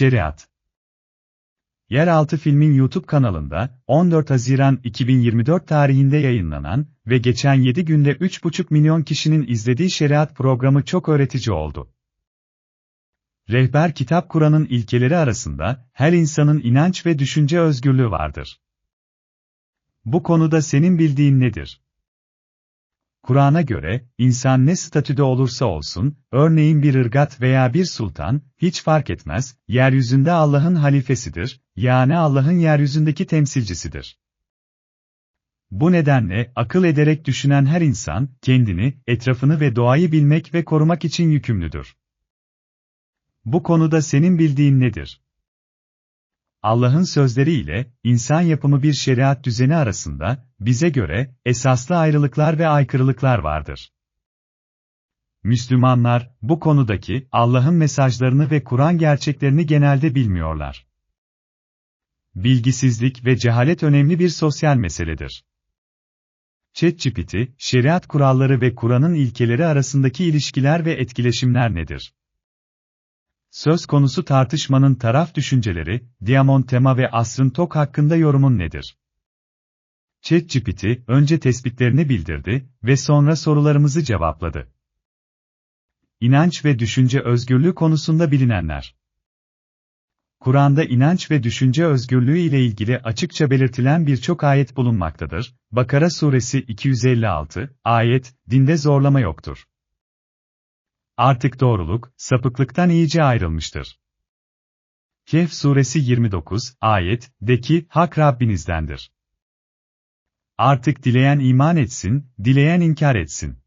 Şeriat Yeraltı filmin YouTube kanalında 14 Haziran 2024 tarihinde yayınlanan ve geçen 7 günde 3,5 milyon kişinin izlediği şeriat programı çok öğretici oldu. Rehber kitap Kur'an'ın ilkeleri arasında her insanın inanç ve düşünce özgürlüğü vardır. Bu konuda senin bildiğin nedir? Kur'an'a göre, insan ne statüde olursa olsun, örneğin bir ırgat veya bir sultan, hiç fark etmez, yeryüzünde Allah'ın halifesidir, yani Allah'ın yeryüzündeki temsilcisidir. Bu nedenle, akıl ederek düşünen her insan, kendini, etrafını ve doğayı bilmek ve korumak için yükümlüdür. Bu konuda senin bildiğin nedir? Allah'ın sözleriyle, insan yapımı bir şeriat düzeni arasında, bize göre, esaslı ayrılıklar ve aykırılıklar vardır. Müslümanlar, bu konudaki, Allah'ın mesajlarını ve Kur'an gerçeklerini genelde bilmiyorlar. Bilgisizlik ve cehalet önemli bir sosyal meseledir. ChatGPT, şeriat kuralları ve Kur'an'ın ilkeleri arasındaki ilişkiler ve etkileşimler nedir? Söz konusu tartışmanın taraf düşünceleri, Diamond Tema ve Asrın Tok hakkında yorumun nedir? ChatGPT, önce tespitlerini bildirdi ve sonra sorularımızı cevapladı. İnanç ve düşünce özgürlüğü konusunda bilinenler. Kur'an'da inanç ve düşünce özgürlüğü ile ilgili açıkça belirtilen birçok ayet bulunmaktadır. Bakara suresi 256, ayet, dinde zorlama yoktur. Artık doğruluk, sapıklıktan iyice ayrılmıştır. Kehf suresi 29, ayet, de ki, hak Rabbinizdendir. Artık dileyen iman etsin, dileyen inkar etsin.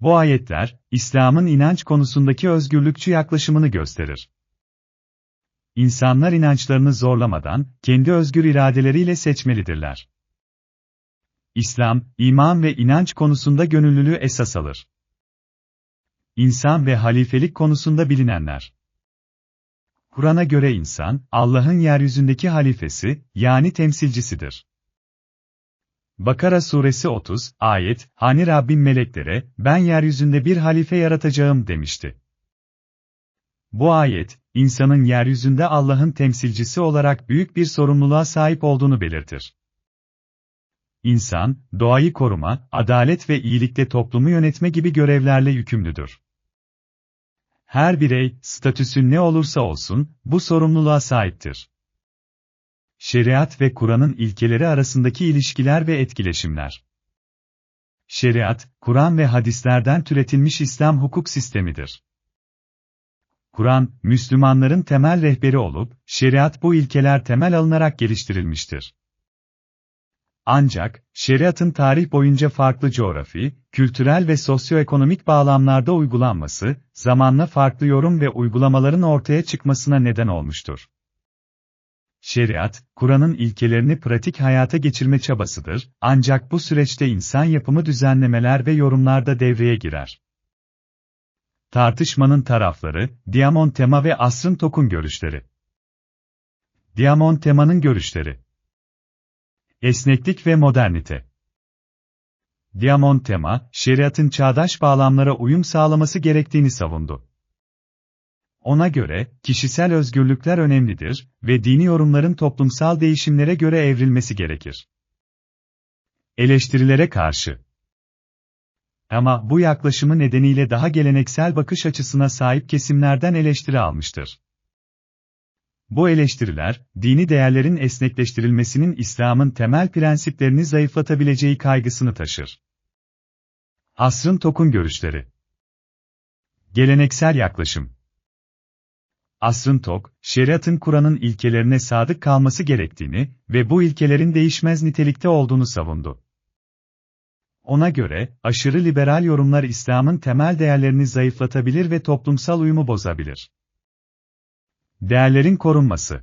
Bu ayetler, İslam'ın inanç konusundaki özgürlükçü yaklaşımını gösterir. İnsanlar inançlarını zorlamadan, kendi özgür iradeleriyle seçmelidirler. İslam, iman ve inanç konusunda gönüllülüğü esas alır. İnsan ve halifelik konusunda bilinenler. Kur'an'a göre insan, Allah'ın yeryüzündeki halifesi, yani temsilcisidir. Bakara suresi 30, ayet, Hani Rabbim meleklere, ben yeryüzünde bir halife yaratacağım demişti. Bu ayet, insanın yeryüzünde Allah'ın temsilcisi olarak büyük bir sorumluluğa sahip olduğunu belirtir. İnsan, doğayı koruma, adalet ve iyilikte toplumu yönetme gibi görevlerle yükümlüdür. Her birey, statüsü ne olursa olsun, bu sorumluluğa sahiptir. Şeriat ve Kur'an'ın ilkeleri arasındaki ilişkiler ve etkileşimler. Şeriat, Kur'an ve hadislerden türetilmiş İslam hukuk sistemidir. Kur'an, Müslümanların temel rehberi olup, şeriat bu ilkeler temel alınarak geliştirilmiştir. Ancak, şeriatın tarih boyunca farklı coğrafi, kültürel ve sosyoekonomik bağlamlarda uygulanması, zamanla farklı yorum ve uygulamaların ortaya çıkmasına neden olmuştur. Şeriat, Kur'an'ın ilkelerini pratik hayata geçirme çabasıdır, ancak bu süreçte insan yapımı düzenlemeler ve yorumlar da devreye girer. Tartışmanın tarafları, Diamond Tema ve Asrın Tok'un görüşleri. Diamond Tema'nın görüşleri Esneklik ve modernite. Diamond Tema, şeriatın çağdaş bağlamlara uyum sağlaması gerektiğini savundu. Ona göre, kişisel özgürlükler önemlidir ve dini yorumların toplumsal değişimlere göre evrilmesi gerekir. Eleştirilere karşı. Ama bu yaklaşımı nedeniyle daha geleneksel bakış açısına sahip kesimlerden eleştiri almıştır. Bu eleştiriler, dini değerlerin esnekleştirilmesinin İslam'ın temel prensiplerini zayıflatabileceği kaygısını taşır. Asrın Tokun görüşleri Geleneksel yaklaşım Asrın Tok, şeriatın Kur'an'ın ilkelerine sadık kalması gerektiğini ve bu ilkelerin değişmez nitelikte olduğunu savundu. Ona göre, aşırı liberal yorumlar İslam'ın temel değerlerini zayıflatabilir ve toplumsal uyumu bozabilir. Değerlerin korunması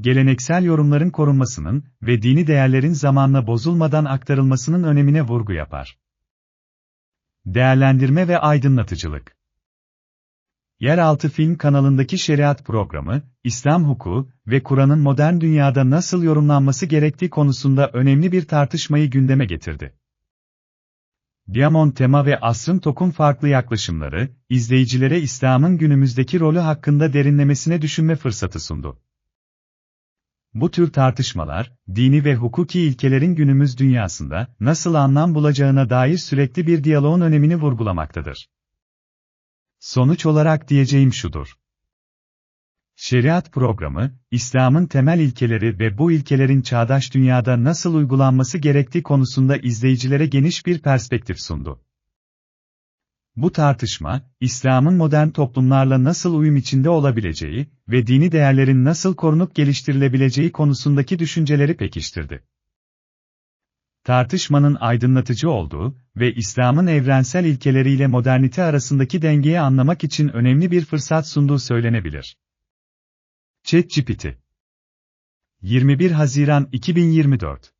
Geleneksel yorumların korunmasının ve dini değerlerin zamanla bozulmadan aktarılmasının önemine vurgu yapar. Değerlendirme ve aydınlatıcılık Yeraltı Film kanalındaki şeriat programı, İslam hukuku ve Kur'an'ın modern dünyada nasıl yorumlanması gerektiği konusunda önemli bir tartışmayı gündeme getirdi. Diamond tema ve asrın tokun farklı yaklaşımları, izleyicilere İslam'ın günümüzdeki rolü hakkında derinlemesine düşünme fırsatı sundu. Bu tür tartışmalar, dini ve hukuki ilkelerin günümüz dünyasında nasıl anlam bulacağına dair sürekli bir diyaloğun önemini vurgulamaktadır. Sonuç olarak diyeceğim şudur. Şeriat programı, İslam'ın temel ilkeleri ve bu ilkelerin çağdaş dünyada nasıl uygulanması gerektiği konusunda izleyicilere geniş bir perspektif sundu. Bu tartışma, İslam'ın modern toplumlarla nasıl uyum içinde olabileceği ve dini değerlerin nasıl korunup geliştirilebileceği konusundaki düşünceleri pekiştirdi. Tartışmanın aydınlatıcı olduğu ve İslam'ın evrensel ilkeleriyle modernite arasındaki dengeyi anlamak için önemli bir fırsat sunduğu söylenebilir. ChatGPT. 21 Haziran 2024